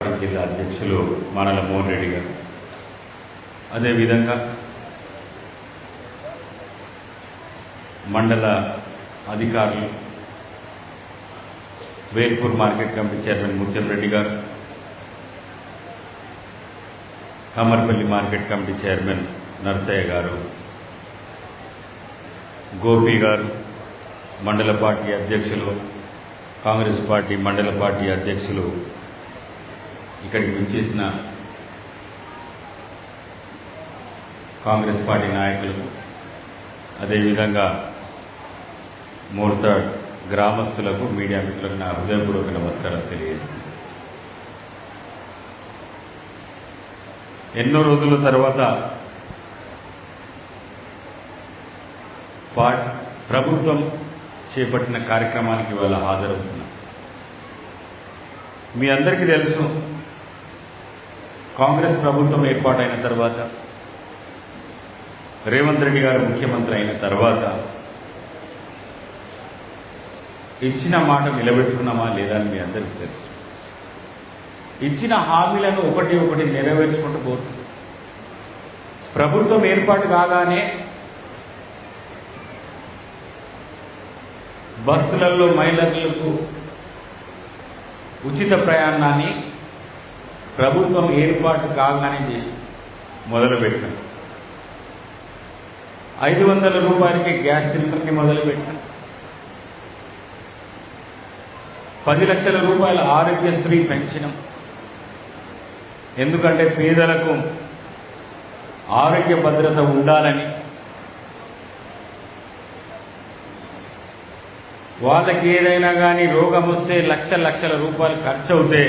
జిల్లా అధ్యక్షులు మానల మోహన్ రెడ్డి గారు. అదేవిధంగా మండల అధికారులు Velpur market committee chairman Mutyam Reddy గారు Kammarpally market committee chairman Narsaiah గారు గోపి గారు మండల పార్టీ అధ్యక్షులు కాంగ్రెస్ పార్టీ మండల పార్టీ అధ్యక్షులు ఇక్కడికి విచ్చేసిన కాంగ్రెస్ పార్టీ నాయకులు అదేవిధంగా మూర్తాడ్ గ్రామస్తులకు మీడియా మిత్రులకు నా హృదయపూర్వక నమస్కారం తెలియజేస్తుంది ఎన్నో రోజుల తర్వాత పా ప్రభుత్వం చేపట్టిన కార్యక్రమానికి ఇవాళ హాజరవుతున్నాం. మీ అందరికీ తెలుసు కాంగ్రెస్ ప్రభుత్వం ఏర్పాటైన తర్వాత రేవంత్ రెడ్డి గారు ముఖ్యమంత్రి అయిన తర్వాత ఇచ్చిన మాట నిలబెట్టుకున్నామా లేదా అని మీ అందరికీ తెలుసు. ఇచ్చిన హామీలను ఒకటి ఒకటి నెరవేర్చుకుంటూ పోతుంది. ప్రభుత్వం ఏర్పాటు కాగానే బస్సులలో మహిళలకు ఉచిత ప్రయాణాన్ని ప్రభుత్వం ఏర్పాటు కాగానే చేసి మొదలుపెట్టిన. ఐదు వందల రూపాయలకి గ్యాస్ సిలిండర్ని మొదలుపెట్టిన. పది లక్షల రూపాయల ఆరోగ్యశ్రీ పెంచినాం. ఎందుకంటే పేదలకు ఆరోగ్య భద్రత ఉండాలని వాళ్ళకి ఏదైనా కానీ రోగం వస్తే లక్ష లక్షల రూపాయలు ఖర్చు అవుతే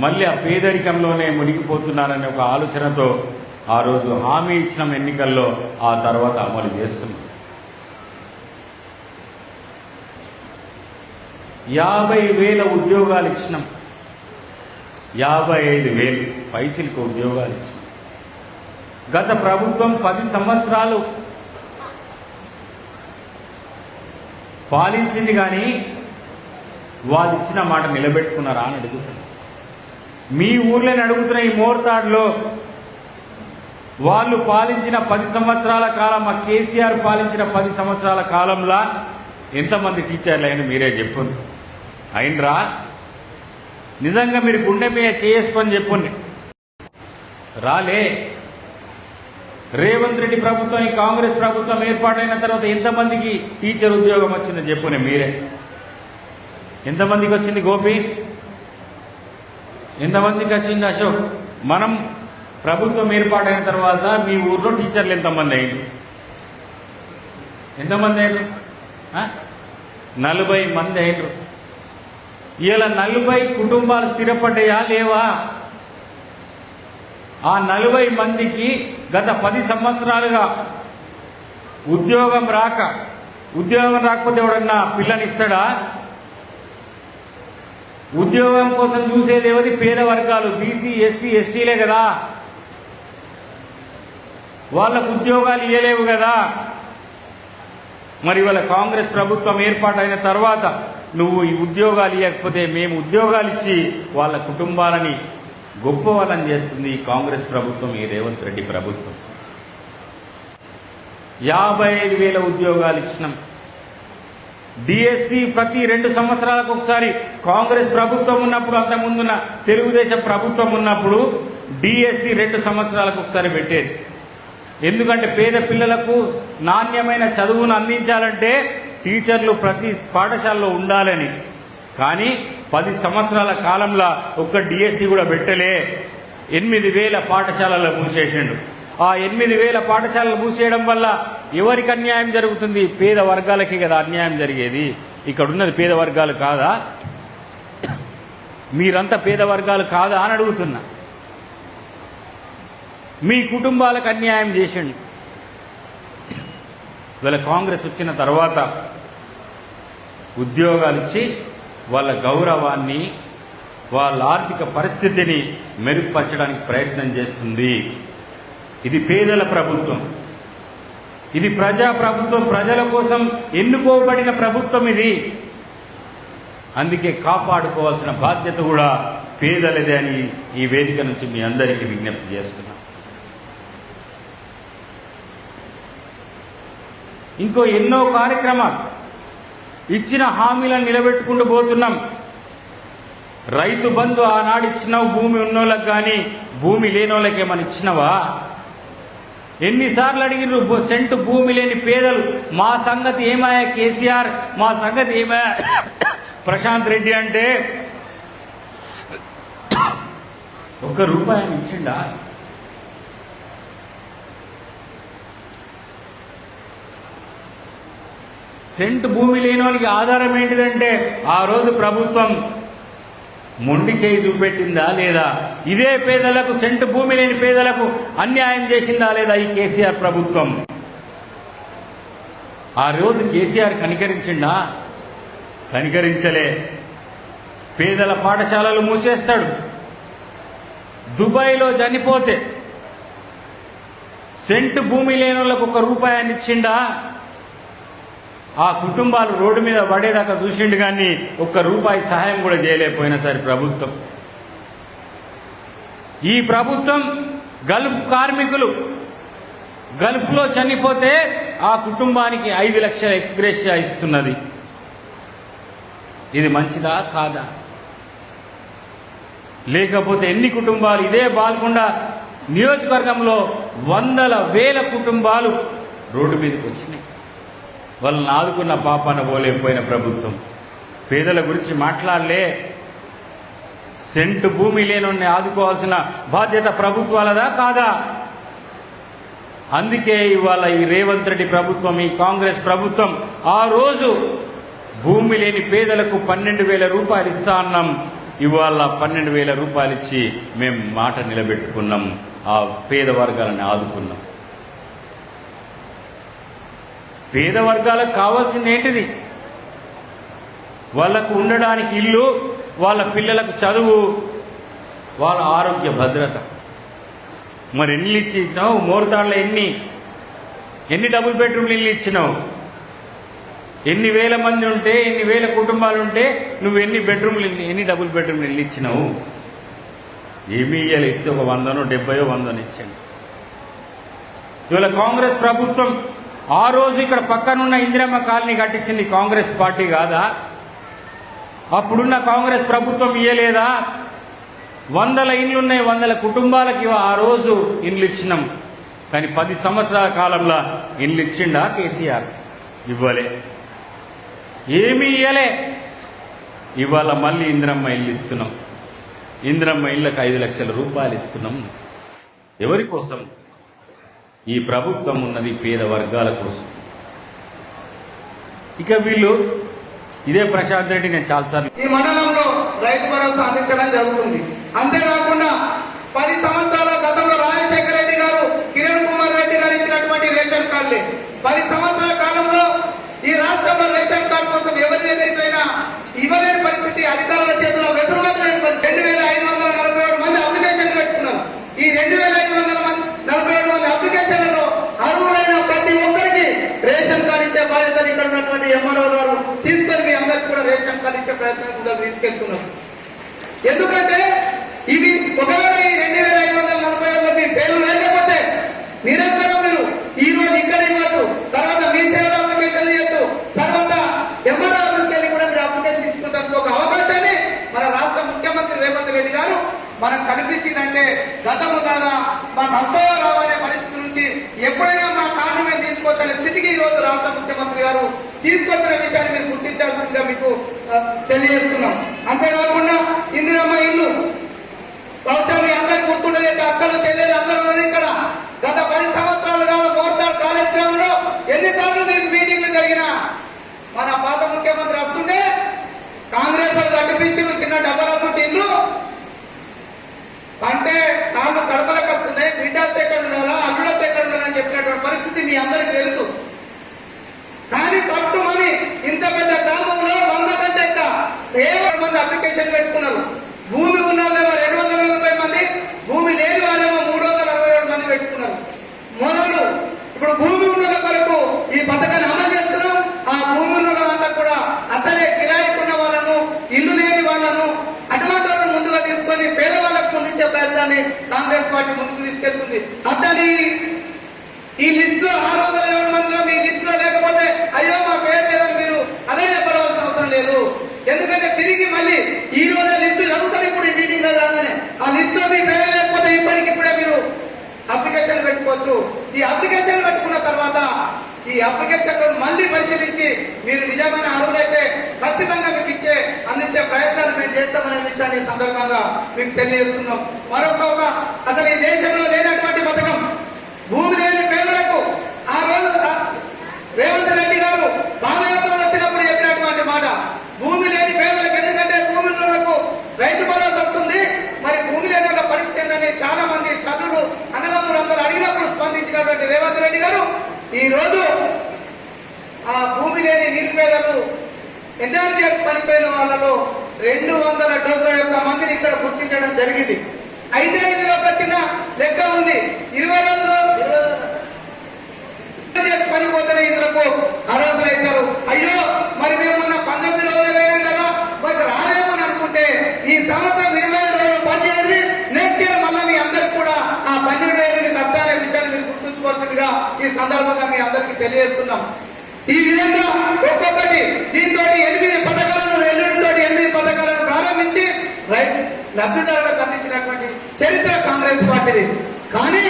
మళ్ళీ ఆ పేదరికంలోనే మునిగిపోతున్నారనే ఒక ఆలోచనతో ఆ రోజు హామీ ఇచ్చిన ఎన్నికల్లో ఆ తర్వాత అమలు చేస్తున్నాం యాభై వేల ఉద్యోగాలు ఇచ్చినాం. యాభై ఐదు వేలు పైచిలకు ఉద్యోగాలు ఇచ్చినాం. గత ప్రభుత్వం పది సంవత్సరాలు పాలించింది కానీ వాళ్ళు ఇచ్చిన మాట నిలబెట్టుకున్నారా అని అడుగుతున్నారు మీ ఊర్లో అడుగుతున్న ఈ మోర్తాడులో వాళ్ళు పాలించిన పది సంవత్సరాల కాలం మా కేసీఆర్ పాలించిన పది సంవత్సరాల కాలంలో ఎంతమంది టీచర్లు అయినా మీరే చెప్పండి అయినరా నిజంగా మీరు గుండె మీద చేసుకొని చెప్పండి రాలే. రేవంత్ రెడ్డి ప్రభుత్వం ఈ కాంగ్రెస్ ప్రభుత్వం ఏర్పాటైన తర్వాత ఎంతమందికి టీచర్ ఉద్యోగం వచ్చిందో చెప్పునే మీరే? ఎంతమందికి వచ్చింది గోపి? ఎంతమందికి వచ్చింది అశోక్? మనం ప్రభుత్వం ఏర్పాటైన తర్వాత మీ ఊర్లో టీచర్లు ఎంతమంది అయ్యారు ఎంతమంది అయ్యారు నలభై మంది అయ్యారు ఇలా నలభై కుటుంబాలు స్థిరపడ్డాయా లేవా? ఆ నలభై మందికి గత పది సంవత్సరాలుగా ఉద్యోగం రాక ఉద్యోగం రాకపోతే ఎవడన్నా పిల్లనిస్తాడా? ఉద్యోగం కోసం చూసేది ఎవరి పేద వర్గాలు? బీసీ ఎస్సీ ఎస్టీలే కదా. వాళ్ళకు ఉద్యోగాలు ఇవ్వలేవు కదా. మరి వాళ్ళ కాంగ్రెస్ ప్రభుత్వం ఏర్పాటైన తర్వాత నువ్వు ఈ ఉద్యోగాలు ఇవ్వకపోతే మేము ఉద్యోగాలు ఇచ్చి వాళ్ళ కుటుంబాలని గొప్ప వాళ్ళని చేస్తుంది ఈ కాంగ్రెస్ ప్రభుత్వం ఈ రేవంత్ రెడ్డి ప్రభుత్వం. యాభై ఐదు వేల ఉద్యోగాలు ఇచ్చినాం. డిఎస్సి ప్రతి రెండు సంవత్సరాలకు ఒకసారి కాంగ్రెస్ ప్రభుత్వం ఉన్నప్పుడు అంతకుముందున్న తెలుగుదేశం ప్రభుత్వం ఉన్నప్పుడు డిఎస్సి రెండు సంవత్సరాలకు ఒకసారి పెట్టేది. ఎందుకంటే పేద పిల్లలకు నాణ్యమైన చదువును అందించాలంటే టీచర్లు ప్రతి పాఠశాలలో ఉండాలని. కానీ పది సంవత్సరాల కాలంలో ఒక్క డిఎస్సి కూడా పెట్టలే. ఎనిమిది వేల పాఠశాలలో మూసేసిండు. ఆ ఎనిమిది వేల పాఠశాలలు మూసేయడం వల్ల ఎవరికి అన్యాయం జరుగుతుంది? పేద వర్గాలకి కదా అన్యాయం జరిగేది. ఇక్కడ ఉన్నది పేద వర్గాలు కాదా? మీరంతా పేద వర్గాలు కాదా అని అడుగుతున్నా. మీ కుటుంబాలకు అన్యాయం చేసిండు. ఇవాళ కాంగ్రెస్ వచ్చిన తర్వాత ఉద్యోగాలు ఇచ్చి వాళ్ళ గౌరవాన్ని వాళ్ళ ఆర్థిక పరిస్థితిని మెరుగుపరచడానికి ప్రయత్నం చేస్తుంది. ఇది పేదల ప్రభుత్వం. ఇది ప్రజా ప్రభుత్వం ప్రజల కోసం ఎన్నుకోబడిన ప్రభుత్వం ఇది. అందుకే కాపాడుకోవాల్సిన బాధ్యత కూడా పేదలదే అని ఈ వేదిక నుంచి మీ అందరికీ విజ్ఞప్తి చేస్తున్నా. ఇంకో ఎన్నో కార్యక్రమాలు. ఇచ్చిన హామీలను నిలబెట్టుకుంటూ పోతున్నాం. రైతు బంధు ఆనాడు ఇచ్చినావు భూమి ఉన్నోళ్ళకి కానీ భూమి లేనోళ్ళకి ఏమైనా ఇచ్చినవా? ఎన్నిసార్లు అడిగినారు సెంటు భూమి లేని పేదలు మా సంగతి ఏమాయా కేసీఆర్? మా సంగతి ఏమాయా ప్రశాంత్ రెడ్డి అంటే ఒక్క రూపాయి ఆయన ఇచ్చిండా? సెంటు భూమి లేని వాళ్ళకి ఆధారం ఏంటిదంటే ఆ రోజు ప్రభుత్వం మొండి చేయి చూపెట్టిందా లేదా? ఇదే పేదలకు సెంటు భూమి లేని పేదలకు అన్యాయం చేసిందా లేదా ఈ కేసీఆర్ ప్రభుత్వం? ఆ రోజు కేసీఆర్ కనికరించిండా? కనికరించలే. పేదల పాఠశాలలు మూసేస్తాడు. దుబాయ్లో చనిపోతే సెంటు భూమి లేని వాళ్ళకు ఒక రూపాయాన్ని ఇచ్చిండా? ఆ కుటుంబాలు రోడ్డు మీద పడేదాకా చూసిండు కానీ ఒక్క రూపాయి సహాయం కూడా చేయలేకపోయినా సరే ప్రభుత్వం. ఈ ప్రభుత్వం గల్ఫ్ కార్మికులు గల్ఫ్లో చనిపోతే ఆ కుటుంబానికి ఐదు లక్షల ఎక్స్గ్రేషియా ఇస్తున్నది. ఇది మంచిదా కాదా? లేకపోతే ఎన్ని కుటుంబాలు? ఇదే బాల్కొండ నియోజకవర్గంలో వందల వేల కుటుంబాలు రోడ్డు మీదకి వచ్చినాయి. వాళ్ళని ఆదుకున్న పాపాన పోలేకపోయిన ప్రభుత్వం. పేదల గురించి మాట్లాడలే. సెంటు భూమి లేని ఆదుకోవాల్సిన బాధ్యత ప్రభుత్వాలదా కాదా? అందుకే ఇవాళ ఈ రేవంత్ రెడ్డి ప్రభుత్వం ఈ కాంగ్రెస్ ప్రభుత్వం ఆ రోజు భూమి లేని పేదలకు పన్నెండు వేల రూపాయలు ఇస్తా అన్నాం. ఇవాళ పన్నెండు వేల రూపాయలు ఇచ్చి మేము మాట నిలబెట్టుకున్నాం. ఆ పేద వర్గాలను ఆదుకున్నాం. పేద వర్గాలకు కావాల్సింది ఏంటిది? వాళ్ళకు ఉండడానికి ఇల్లు వాళ్ళ పిల్లలకు చదువు వాళ్ళ ఆరోగ్య భద్రత. మరి ఎన్ని ఇచ్చి ఇచ్చినావు? మోర్తాళ్ళ ఎన్ని? ఎన్ని డబుల్ బెడ్రూమ్లు ఇల్లు ఇచ్చినావు? ఎన్ని వేల మంది ఉంటే ఎన్ని వేల కుటుంబాలు ఉంటే నువ్వు ఎన్ని బెడ్రూమ్లు ఎన్ని డబుల్ బెడ్రూమ్లు ఇల్లు ఇచ్చినావు? ఏమీ ఇయ్యాలి ఇస్తే ఒక వందనో డెబ్బయో వందనో ఇచ్చాను. ఇవాళ కాంగ్రెస్ ప్రభుత్వం ఆ రోజు ఇక్కడ పక్కనున్న ఇందిరమ్మ కాలనీ కట్టించింది కాంగ్రెస్ పార్టీ కాదా? అప్పుడున్న కాంగ్రెస్ ప్రభుత్వం ఇయ్యలేదా? వందల ఇండ్లు ఉన్నాయి వందల కుటుంబాలకి ఆ రోజు ఇండ్లు ఇచ్చినాం. కానీ పది సంవత్సరాల కాలంలో ఇండ్లు ఇచ్చిండా కేసీఆర్? ఇవ్వలే. ఏమీ ఇయ్యలే. ఇవాళ మళ్ళీ ఇందిరమ్మ ఇల్లు ఇస్తున్నాం. ఇందిరమ్మ ఇళ్ళకి ఐదు లక్షల రూపాయలు ఇస్తున్నాం. ఎవరి కోసం? ఈ ప్రభుత్వం ఉన్నది పేద వర్గాల కోసం. ఇక వీళ్ళు ఇదే ప్రశాంత్ రెడ్డి నేను చాలాసార్లు ఈ మండలంలో రైతు భరోసా అందించడం జరుగుతుంది. అంతేకాకుండా పది సంవత్సరాల గతంలో రాజశేఖర రెడ్డి గారు కిరణ్ కుమార్ రెడ్డి గారు ఇచ్చినటువంటి రేషన్ కార్డులే. పది సంవత్సరాల కాలంలో ఈ రాష్ట్రంలో రేషన్ కార్డు కోసం ఎవరి దగ్గరికి పోయినా ఇవ్వలేని పరిస్థితి అధికారుల చేతిలో వెసులుబాటు లేని పరిస్థితి. రెండు వేల ఐదు వందల నలభై ఏడు మంది అప్లికేషన్లు పెట్టుకున్నారు ఈ రెండు వేల ఐదు వందల మంది నలభై ఏడు మంది అప్లికేషన్లలో అర్హులైన ప్రతి ఒక్కరికి రేషన్ కార్డు ఇచ్చే బాధ్యతను ఇక్కడ ఉన్నటువంటి ఎంఆర్ఓ గారు తీసుకొని మీ అందరికి కూడా రేషన్ కార్డు ఇచ్చే తీసుకెళ్తున్నాం. ఎందుకంటే ఇవి ఒకవేళ ఈ రెండు వేల ఐదు వందల నలభై ఐదులో మీ పేర్లు లేకపోతే నిరంతరం మీరు ఈ రోజు ఇక్కడ ఇవ్వచ్చు తర్వాత మీ సేవల అప్లికేషన్ ఇవ్వచ్చు తర్వాత ఎంఆర్ఓ ఆఫీస్కి వెళ్ళి కూడా మీరు అప్లికేషన్ ఇచ్చుకుంటానికి ఒక అవకాశాన్ని మన రాష్ట్ర ముఖ్యమంత్రి రేవంత్ రెడ్డి గారు మనకు కల్పించిందంటే గతము లాగా మా నష్టం రావనే పరిస్థితి నుంచి ఎప్పుడైనా మా కార్డు మేము తీసుకోవచ్చనే స్థితికి ఈ రోజు రాష్ట్ర ముఖ్యమంత్రి గారు తీసుకొచ్చిన విషయాన్ని మీరు గుర్తించాల్సిందిగా మీకు తెలియజేస్తున్నాం. అంతేకాకుండా ఇందిరమ్మ ఇల్లు. బహుశా మీ అందరికి గుర్తుండదు అక్కలు చెల్లెలు అందరూ ఉన్నారు ఇక్కడ. గత పది సంవత్సరాలుగా మోర్తాడు కాలేజ్ గ్రౌండ్లో ఎన్నిసార్లు మీకు మీటింగ్లు జరిగినా మన పాత ముఖ్యమంత్రి వస్తుంటే కాంగ్రెస్ వాళ్ళు కట్టిపించిన చిన్న డబ్బల ఇల్లు. అంటే కాళ్ళు కడపలకు వస్తున్నాయి. బిడ్డస్ ఎక్కడ ఉండాలా? అల్లుడస్ ఎక్కడ ఉండాలని చెప్పినటువంటి పరిస్థితి మీ అందరికీ తెలుసు. కానీ పట్టుమని ఇంత పెద్ద గ్రామంలో వంద వేల మంది అప్లికేషన్ పెట్టుకున్నారు. భూమి ఉన్నదేమో రెండు వందల నలభై మంది భూమి లేని వారేమో మూడు వందల అరవై ఏడు మంది పెట్టుకున్నారు. మొదలు ఇప్పుడు భూమి ఉన్న వరకు ఈ పథకాన్ని అమలు చేస్తున్నాం. ఆ భూమి ఉన్న దాంట్లో కూడా అసలే కిరాయికున్న వాళ్ళను ఇల్లు లేని వాళ్ళను అటువంటి వాళ్ళను ముందుగా తీసుకొని పేదవాళ్ళకు ముందుంచే ప్రయత్నాన్ని కాంగ్రెస్ పార్టీ ముందుకు తీసుకెళ్తుంది. అతని ఈ లిస్ట్లో ఆరు చేసుకోవచ్చు ఈ అప్లికేషన్ పెట్టుకున్న తర్వాత ఈ అప్లికేషన్ మళ్ళీ పరిశీలించి మీరు నిజమైన అర్హులైతే ఖచ్చితంగా మీకు ఇచ్చే అందించే ప్రయత్నాలు మేము చేస్తామనే విషయాన్ని సందర్భంగా మీకు తెలియజేస్తున్నాం. మరొక అసలు ఈ దేశంలో లేనటువంటి పథకం భూమి లేని పేదలకు ఆ రోజు రేవంత్ రెడ్డి గారు పాదయాత్రలు వచ్చినప్పుడు చెప్పినటువంటి మాట భూమి లేని పేదలకు ఎందుకంటే భూమి ఉన్నోళ్ళకు రైతు భరోసా వస్తుంది మరి భూమి లేని వాళ్ళ పరిస్థితి ఏంటని చాలా మంది తల్లులు అన్నదమ్ములు అందరూ అడిగినప్పుడు స్పందించినటువంటి రేవంత్ రెడ్డి గారు ఈ రోజు ఆ భూమి లేని నిరుపేదలు ఎన్ఆర్జీఎస్ పనిపోయిన వాళ్ళలో రెండు వందల డెబ్బై ఒక్క మందిని ఇక్కడ గుర్తించడం జరిగింది. అయితే ఇందులో ఒక చిన్న లెక్క ఉంది. ఇరవై రోజులు చేసి పనిపోతేనే ఇందులకు అర్హతలు అవుతారు. అయ్యో మరి మేము మొన్న పంతొమ్మిది రోజులు వేయలేం కదా? మాకు రాలేమని అనుకుంటే ఈ సంవత్సరం ఇరవై రోజులు పనిచేయండి నెక్స్ట్ ఇయర్ మళ్ళీ మీ అందరికి కూడా ఆ పన్నెండు వేలు మీకు వస్తారనే విషయాన్ని మీరు చేస్తున్నట్టుగా ఈ సందర్భంగా మీ అందరికీ తెలియజేస్తున్నాం. ఈ విధంగా ఒక్కొక్కటి దీంతో ఎనిమిది పథకాలను రెల్లుడితో ఎనిమిది పథకాలను ప్రారంభించి రై- లబ్ధిదారులకు అందించినటువంటి చరిత్ర కాంగ్రెస్ పార్టీది. కానీ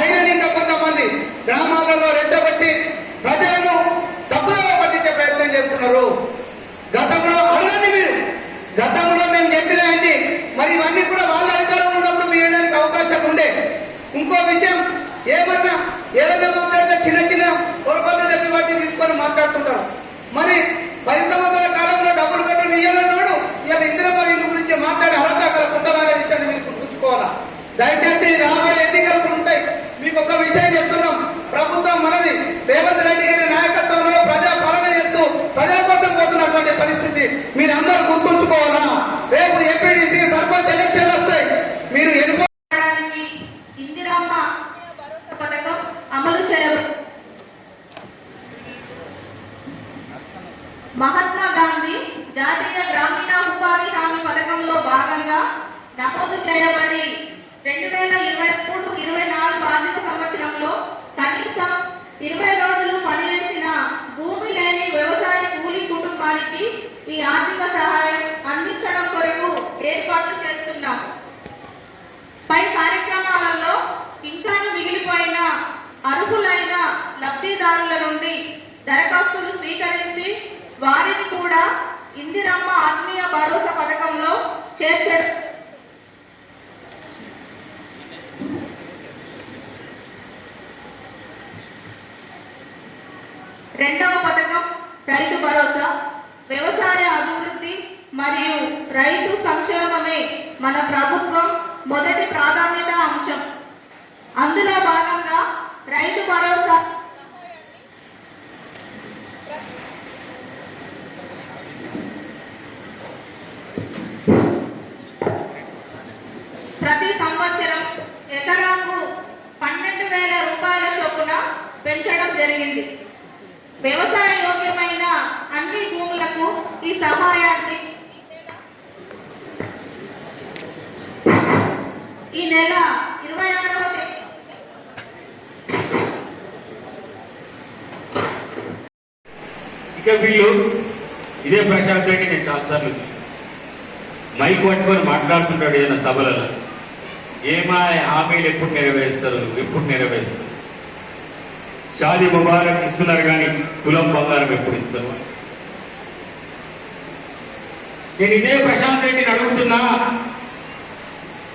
అయిన ఇంకా కొంతమంది గ్రామాలలో రెచ్చగొట్టి ప్రజలను తప్పుదోవ పట్టించే ప్రయత్నం చేస్తున్నారు. గతంలో అడగండి మీరు గతంలో మేము చెప్పినాయండి మరి ఇవన్నీ కూడా వాళ్ళ అధికారంలో ఉన్నప్పుడు మీ వేయడానికి అవకాశం ఉండే. ఇంకో విషయం ఏమన్నా ఏదైనా మాట్లాడితే చిన్న చిన్న పొరపాటు దగ్గర బట్టి తీసుకొని మాట్లాడుతుంటారు మరి పది సంవత్సరాల కాలంలో డబ్బులు కట్టడం ఇయ్యాలన్నాడు ఇవాళ ఇందిరమ్మ ఇల్లు గురించి మాట్లాడే అర్హత అక్కడ ఉంటుందనే విషయాన్ని మీరు గుర్తుంచుకోవాలా? దయచేసి రాబోయే ఎన్నికలు ఉంటాయి. మీకు ఒక విషయం చెప్తున్నాం. ప్రభుత్వం మనది రేవంత్ రెడ్డి గారి నాయకత్వంలో ప్రజా పాలన చేస్తూ ప్రజల కోసం పోతున్నటువంటి పరిస్థితి మీరు అందరూ గుర్తుంచుకోవాలా? రేపు ఎంపీడీసీ సర్పంచ్ ఎలక్షన్లు వస్తాయి. మీరు ఎన్నికో ఇందిరమ్మ పథకం అమలు చేయబడి మహాత్మా గాంధీ జాతీయ గ్రామీణ ఉపాధి హామీ పథకంలో భాగంగా నమోదు చేయబడి రెండు వేల ఇరవై మూడు ఇరవై నాలుగు ఆర్థిక సంవత్సరంలో కనీసం ఇరవై రోజులు పనిచేసిన భూమి లేని వ్యవసాయ కూలీ కుటుంబానికి ఈ ఆర్థిక సహాయం అందించడం కొరకు ఏర్పాట్లు చేస్తున్నాం పై కార్యక్రమాలలో అర్హులైన లబ్ధిదారుల నుండి దరఖాస్తులు స్వీకరించి వారిని కూడా ఇందిరమ్మ ఆత్మీయ భరోసా పథకంలో చేర్చడం. రెండవ పథకం రైతు భరోసా. వ్యవసాయ అభివృద్ధి మరియు రైతు సంక్షేమమే మన ప్రభుత్వం మొదటి ప్రాధాన్యత అంశం. అందులో భాగంగా రైతు భరోసా. ప్రతి సంవత్సరం ఎకరాకు పన్నెండు వేల రూపాయల చొప్పున పెంచడం జరిగింది. వ్యవసాయ యోగ్యమైన అన్ని భూములకు ఈ సహాయాన్ని ఈ నెల ఇరవై ఆరవ తేదీ వీళ్ళు ఇదే ప్రశాంత్ రెడ్డి నేను చాలాసార్లు మైక్ పట్టుకొని మాట్లాడుతుంటాడు ఏదైనా సభలలో. ఏమా హామీలు ఎప్పుడు నెరవేరుస్తారు? ఎప్పుడు నెరవేరుస్తారు? షాది ముబారక్ ఇస్తున్నారు కానీ తులం బంగారం ఎప్పుడు ఇస్తారు? నేను ఇదే ప్రశాంత్ రెడ్డిని అడుగుతున్నా.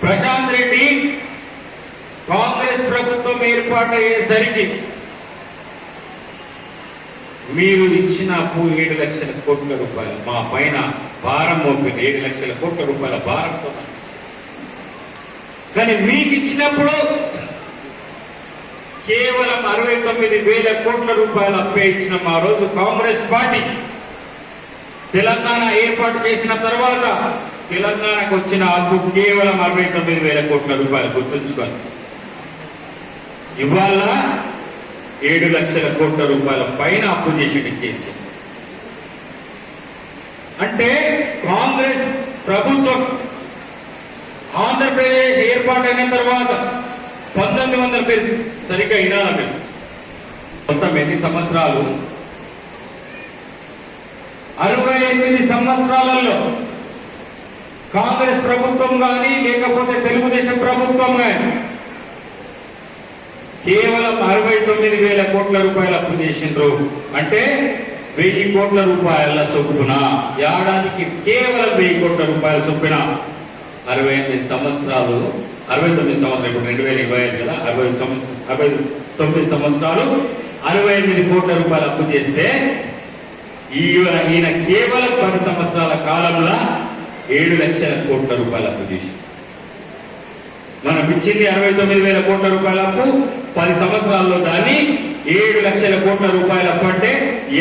ప్రశాంత్ రెడ్డి కాంగ్రెస్ ప్రభుత్వం ఏర్పాటయ్యేసరికి మీరు ఇచ్చిన అప్పు ఏడు లక్షల కోట్ల రూపాయలు మా పైన భారం మోపింది ఏడు లక్షల కోట్ల రూపాయల భారంతో కానీ మీకు ఇచ్చినప్పుడు కేవలం అరవై తొమ్మిది వేల కోట్ల రూపాయల అప్పే ఇచ్చిన మా రోజు కాంగ్రెస్ పార్టీ. తెలంగాణ ఏర్పాటు చేసిన తర్వాత తెలంగాణకు వచ్చిన అప్పు కేవలం అరవై తొమ్మిది వేల కోట్ల రూపాయలు గుర్తుంచుకోవాలి ఇవాళ ఏడు లక్షల కోట్ల రూపాయల పైన అప్పు చేసిండు కేసీఆర్. అంటే కాంగ్రెస్ ప్రభుత్వం ఆంధ్రప్రదేశ్ ఆంధ్రప్రదేశ్ ఏర్పాటైన తర్వాత పంతొమ్మిది వందల పేరు సరిగ్గా వినాల మీరు? మొత్తం ఎన్ని సంవత్సరాలు? అరవై ఎనిమిది సంవత్సరాలలో కాంగ్రెస్ ప్రభుత్వం కానీ లేకపోతే తెలుగుదేశం ప్రభుత్వం కానీ కేవలం అరవై తొమ్మిది వేల కోట్ల రూపాయలు అప్పు చేసిండ్రు. అంటే వెయ్యి కోట్ల రూపాయల చొప్పున ఏడాదికి కేవలం వెయ్యి కోట్ల రూపాయల చొప్పున అరవై ఎనిమిది సంవత్సరాలు అరవై తొమ్మిది సంవత్సరాలు ఇప్పుడు రెండు వేల ఇరవై ఐదు కదా అరవై సంవత్సరం అరవై తొమ్మిది సంవత్సరాలు అరవై ఎనిమిది కోట్ల రూపాయలు అప్పు చేస్తే ఈయన ఈయన కేవలం పది సంవత్సరాల కాలంలో ఏడు లక్షల కోట్ల రూపాయలు అప్పు చేసి మనం ఇచ్చింది అరవై తొమ్మిది వేల కోట్ల రూపాయల అప్పు పది సంవత్సరాల్లో దాన్ని ఏడు లక్షల కోట్ల రూపాయల అప్పు అంటే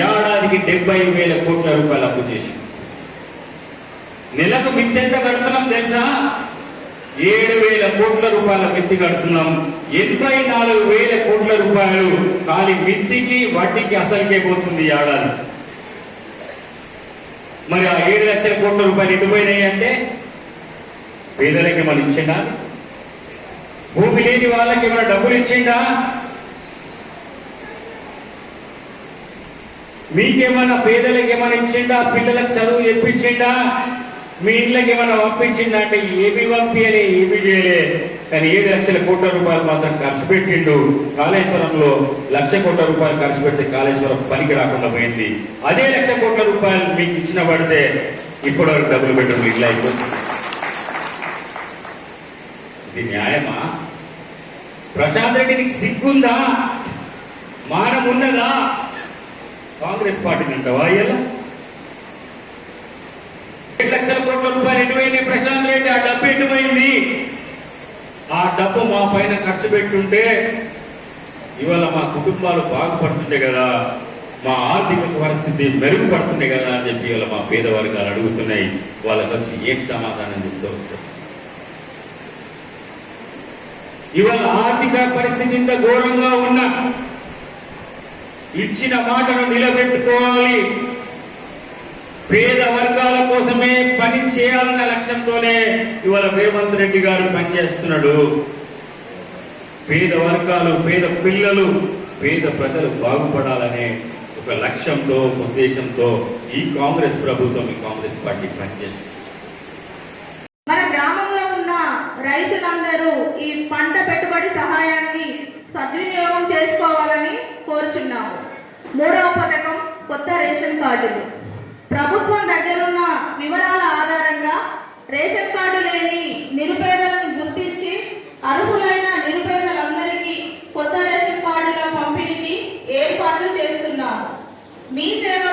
ఏడాదికి డెబ్బై వేల కోట్ల రూపాయలు అప్పు చేసి నెలకు మిత్తి ఎంత కడుతున్నాం తెలుసా? ఏడు వేల కోట్ల రూపాయల మిత్తి కడుతున్నాం. ఎనభై నాలుగు వేల కోట్ల రూపాయలు ఖాళీ మిత్తికి వడ్డీకి అసలుకే పోతుంది ఏడాది. మరి ఆ ఏడు లక్షల కోట్ల రూపాయలు ఎటు పోయినాయి అంటే పేదలకి మనం ఇచ్చిండా? భూమి లేని వాళ్ళకి ఏమైనా డబ్బులు ఇచ్చిండా? మీకేమైనా పేదలకు ఏమైనా ఇచ్చిండా? పిల్లలకు చదువు చెప్పించిండా మీ ఇళ్ళకి ఏమైనా పంపించిండా అంటే ఏమి పంపించలే ఏమి చేయలే. కానీ ఏడు లక్షల కోట్ల రూపాయలు మాత్రం ఖర్చు పెట్టిండు. కాళేశ్వరంలో లక్ష కోట్ల రూపాయలు ఖర్చు పెడితే కాళేశ్వరం పనికి రాకుండా పోయింది. అదే లక్ష కోట్ల రూపాయలు మీకు ఇచ్చిన పడితే ఇప్పుడు వరకు డబ్బులు పెట్టడం ఇట్లా అయిపోతుంది ఇది న్యాయమా? ప్రశాంత్ రెడ్డి నీకు సిగ్గుందా? మానం ఉన్నదా కాంగ్రెస్ పార్టీని అంటావా ఇలా ఏడు లక్షల కోట్ల రూపాయలు ఎటువైంది ప్రశాంత్ రెడ్డి? ఆ డబ్బు ఎటువైంది? ఆ డబ్బు మా పైన ఖర్చు పెట్టుంటే ఇవాళ మా కుటుంబాలు బాగుపడుతుండే కదా మా ఆర్థిక పరిస్థితి మెరుగుపడుతుండే కదా అని చెప్పి ఇవాళ మా పేదవర్గాలు అడుగుతున్నాయి. వాళ్ళకి వచ్చి ఏం సమాధానం చెప్తూ ఇవాళ ఆర్థిక పరిస్థితి ఇంత ఘోరంగా ఉన్న ఇచ్చిన మాటను నిలబెట్టుకోవాలి. పేద వర్గాల కోసమే పని చేయాలన్న లక్ష్యంతోనే ఇవాళ రేవంత్ రెడ్డి గారు పనిచేస్తున్నాడు. పేద వర్గాలు పేద పిల్లలు పేద ప్రజలు బాగుపడాలనే ఒక లక్ష్యంతో ఉద్దేశంతో ఈ కాంగ్రెస్ ప్రభుత్వం ఈ కాంగ్రెస్ పార్టీ పనిచేస్తుంది. కార్డులు. ప్రభుత్వం దగ్గరున్న వివరాల ఆధారంగా రేషన్ కార్డు లేని నిరుపేదలను గుర్తించి అర్హులైన నిరుపేదలందరికీ కొత్త రేషన్ కార్డుల పంపిణీకి ఏర్పాట్లు చేస్తున్నారు. మీ సేవ